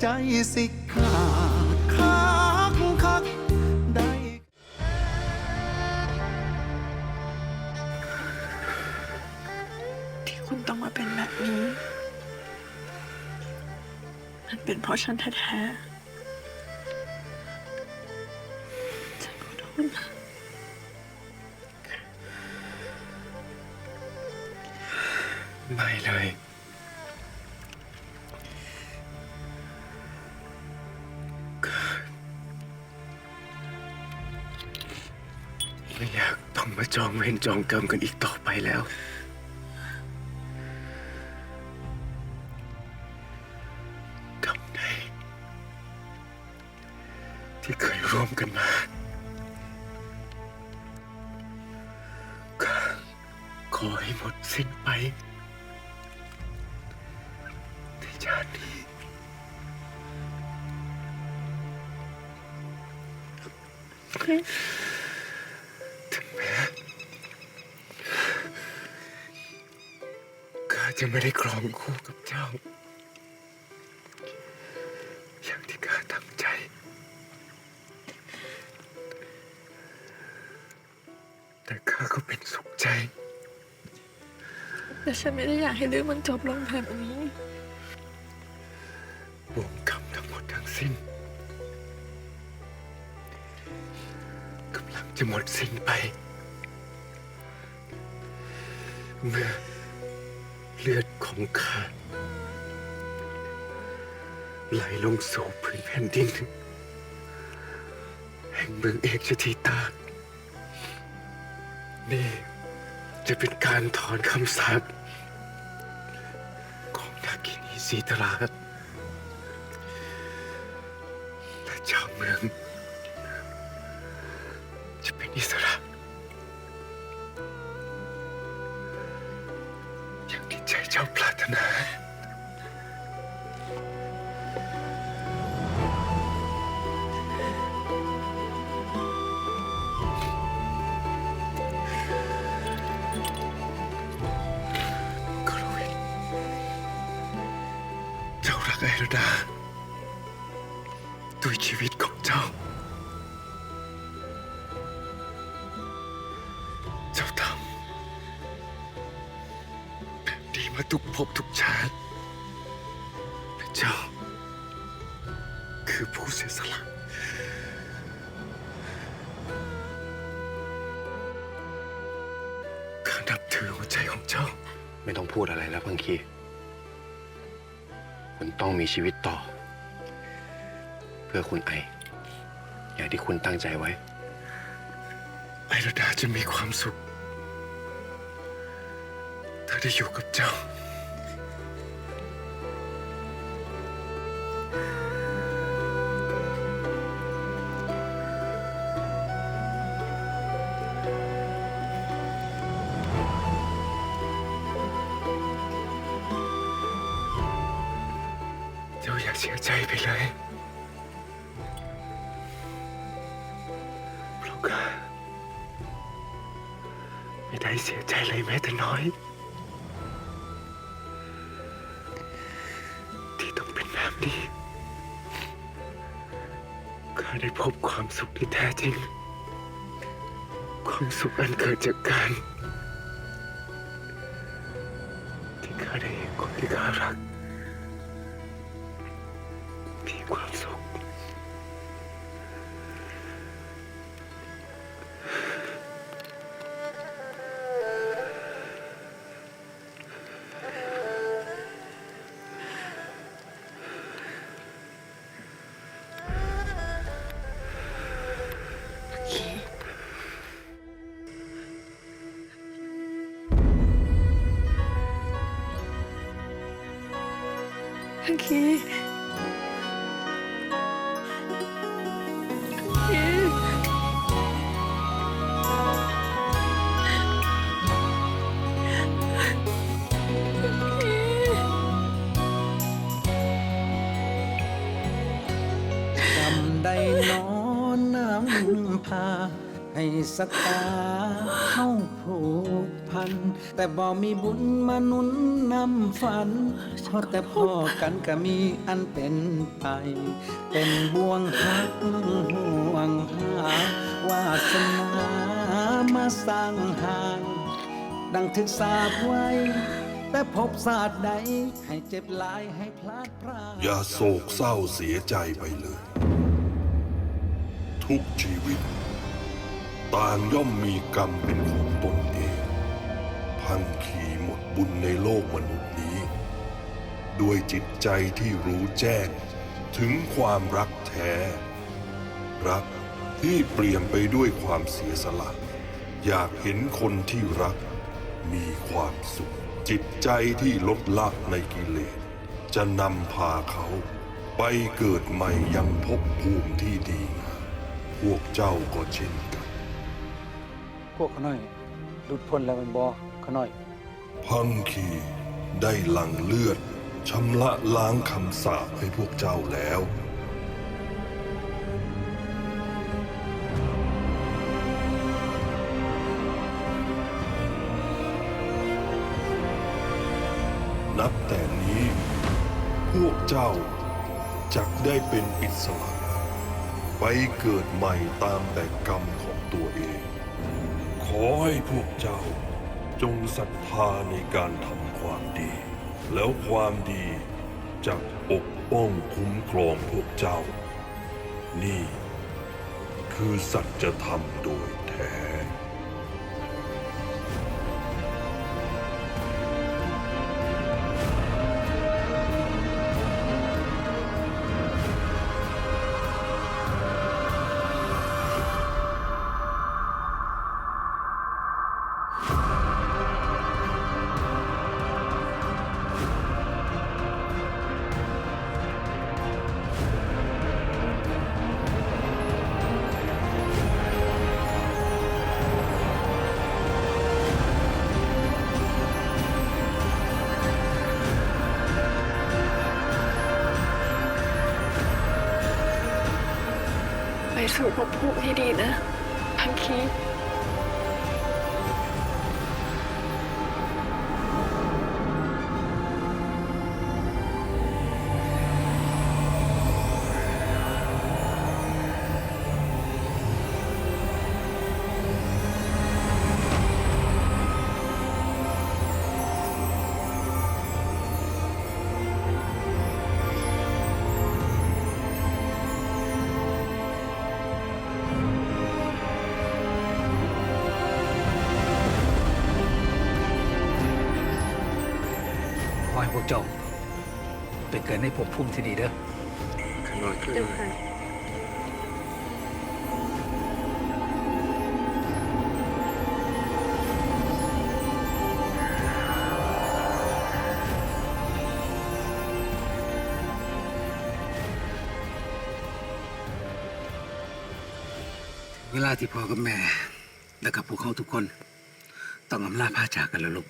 ใจสิขาดคักคักได้ ที่คุณต้องมาเป็นแบบนี้ มันเป็นเพราะฉันแท้ๆฉันขอโทษนะไม่เลย มาจองเวรจองกรรมกันอีกต่อไปแล้ว กรรมใดที่เคยร่วมกันมาขอให้หมดสิ้นไปในชาตินี้ถึง จะไม่ได้ครองคู่กับเจ้า อย่างที่ข้าตั้งใจ แต่ข้าก็เป็นสุขใจ แต่ฉันไม่ได้อยากให้เรื่องมันจบลงแบบนี้วงกรรมทั้งหมดทั้งสิ้นกำลังจะหมดสิ้นไป เมื่อ เลือดของข้าไหลลงสู่พื้นแผ่นดิน แห่งเมืองเอกชทีตา นี่จะเป็นการถอนคำสาปของนาคินีสีตราชและชาวเมือง จะเป็นอิสระ จเจ้าปรารถนา กรวินเจ้ารักไอรดา ด้วยชีวิตของเจ้า แบบนี้มาทุกภพทุกชาติและเจ้า คือผู้เสียสละข้านับถือหัวใจของเจ้า ไม่ต้องพูดอะไรแล้วพังคี คุณต้องมีชีวิตต่อ เพื่อคุณไอ อย่างที่คุณตั้งใจไว้ ไอรดาจะมีความสุข ถ้าได้อยู่กับเจ้า เจ้าอย่าเสียใจไปเลย เพราะข้าไม่ได้เสียใจเลยแม้แต่น้อย ความสุขที่แท้จริง ความสุขอันเกิดจากการ ที่ข้าได้เห็นคนที่ข้ารักมีความสุข คีคีจำได้นอนน้ำพา ให้สตาเข้าผู พัน แต่บ่มีบุญมาหนุนนำฝันเพราะแต่พ่อกันก็มีอันเป็นไป เป็นบ่วงหักห่วงหาวาสนามาสร้างหาง ดังถึกสาบไว้ แต่พบศาสตร์ใด ให้เจ็บหลายให้พลาดพรากอย่าโศกเศร้าเสียใจไปเลย ทุกชีวิต ต่างย่อมมีกรรมเป็นของตน พังขีหมดบุญในโลกมนุษย์นี้ ด้วยจิตใจที่รู้แจ้ง ถึงความรักแท้ รักที่เปลี่ยนไปด้วยความเสียสละ อยากเห็นคนที่รัก มีความสุข จิตใจที่ลดละในกิเลส จะนำพาเขาไปเกิดใหม่ยังภพภูมิที่ดีงามพวกเจ้าก็เช่นกัน พวกเขาน้อยหลุดพ้นแล้วมันบอ ขาน้อย พังคีได้หลั่งเลือดชำระล้างคำสาปให้พวกเจ้าแล้ว นับแต่นี้ พวกเจ้าจักได้เป็นอิสระไปเกิดใหม่ตามแต่กรรมของตัวเอง ขอให้พวกเจ้า จงศรัทธาในการทำความดี แล้วความดีจะปกป้องคุ้มครองพวกเจ้า นี่ คือสัจธรรมโดยแท้ สู่ภพภูมิที่ดีนะ พังคี เกิดในภพภูมิที่ดีเด้อขน้อยขเดี๋ยวน้อยค่ะ เวลาที่พ่อกับแม่ และกับพวกเขาทุกคน ต้องอำลาพาจากกันแล้วลูก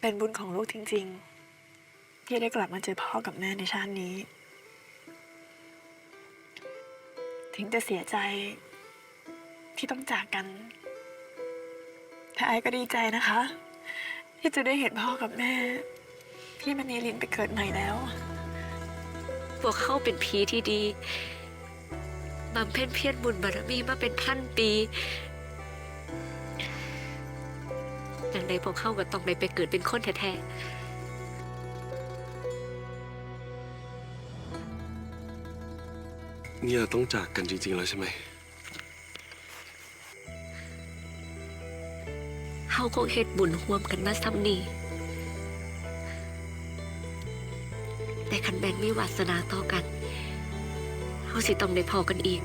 เป็นบุญของลูกจริง ๆ ที่ได้กลับมาเจอพ่อกับแม่ในชาตินี้ ถึงจะเสียใจที่ต้องจากกัน แต่ไอ้ก็ดีใจนะคะ ที่จะได้เห็นพ่อกับแม่ ที่มันเนลินไปเกิดใหม่แล้ว พวกเขาเป็นผีที่ดีบำเพ็ญเพียรบุญบารมีมาเป็นพันปีอย่างใดพวกเขาก็ต้องได้ไปเกิดเป็นคนแท้ เนี่ยต้องจากกันจริง ๆ แล้วใช่ไหมๆเฮาคงเฮ็ดบุญร่วมกันมาซ้ำนี่แต่คันแบ่งมีวาสนาต่อกัน เฮาสิต้องได้พอกันอีก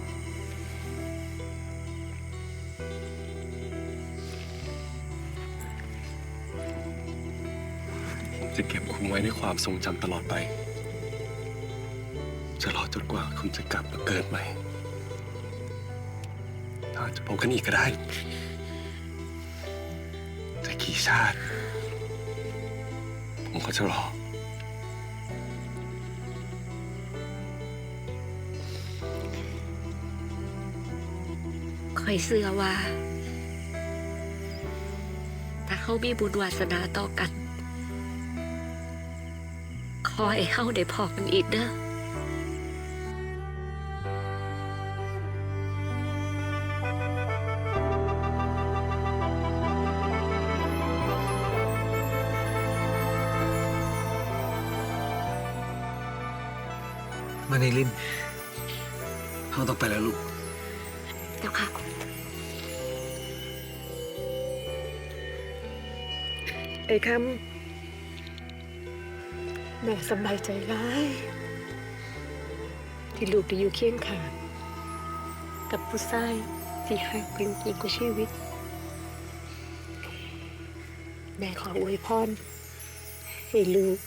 ผมจะเก็บคุณไว้ในความทรงจำตลอดไป จะรอจนกว่าคุณจะกลับมาเกิดใหม่ถ้าจะพบกันอีกก็ได้ จะกี่ชาติ ผมก็จะรอ คอยเชื่อว่า ถ้าเขามีบุญวาสนาต่อกันขอให้เข้าได้พอกันอีกเด้อ มาในลินเขาต้องไปแล้วลูก เจ้าค่ะ ไอ้คำแม่สบายใจร้าย ที่ลูกได้อยู่เคียงข้างกับผู้ชายที่หักลูกยิ่งกว่าชีวิต แม่ขออวยพรให้ลูก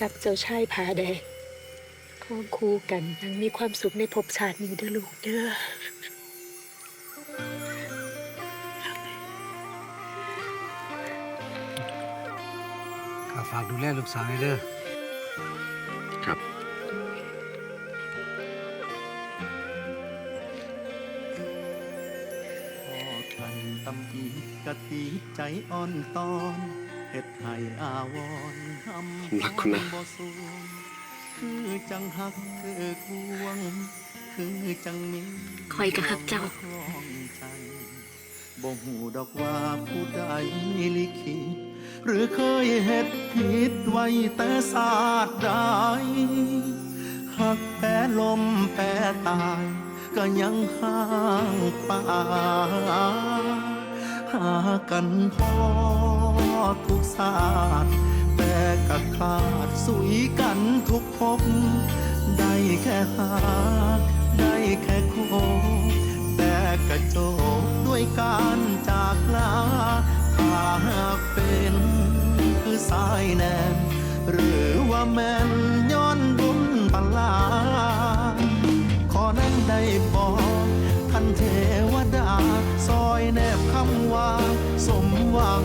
กับเจ้าชายผาแดง คองคู่กันยังมีความสุขในภพชาตินี้เด้อลูกเด้อก็ฝากดูแลลูกสาวให้เด้อครับพ่อกันตำอีกะตีใจอ่อนตอนเฮ็ดให้อาวรณ์ทำผมรักคุณนะบ่สูง คือจังหักคือพวง คือจังมีคอยกะหักเจ้าครองใจบ่หูดอกว่าผู้ใดลิขิตหรือเคยเฮ็ดผิดไว้แต่ศาสตร์ใดหักแปรลมแปรตาย ก็ยังห่างป่าหากันพอทุกศาสตร์แต่ ก็คลาดสุยกันทุกภพได้แค่หา ได้แค่โคแต่กระโจบด้วยการจากลาถ้าหากเป็นคือสายแนนหรือว่าแม่นย้อนบุญปลาขอนั้นได้บอกท่านเทวดา ซอยแนบคำว่าสมหวัง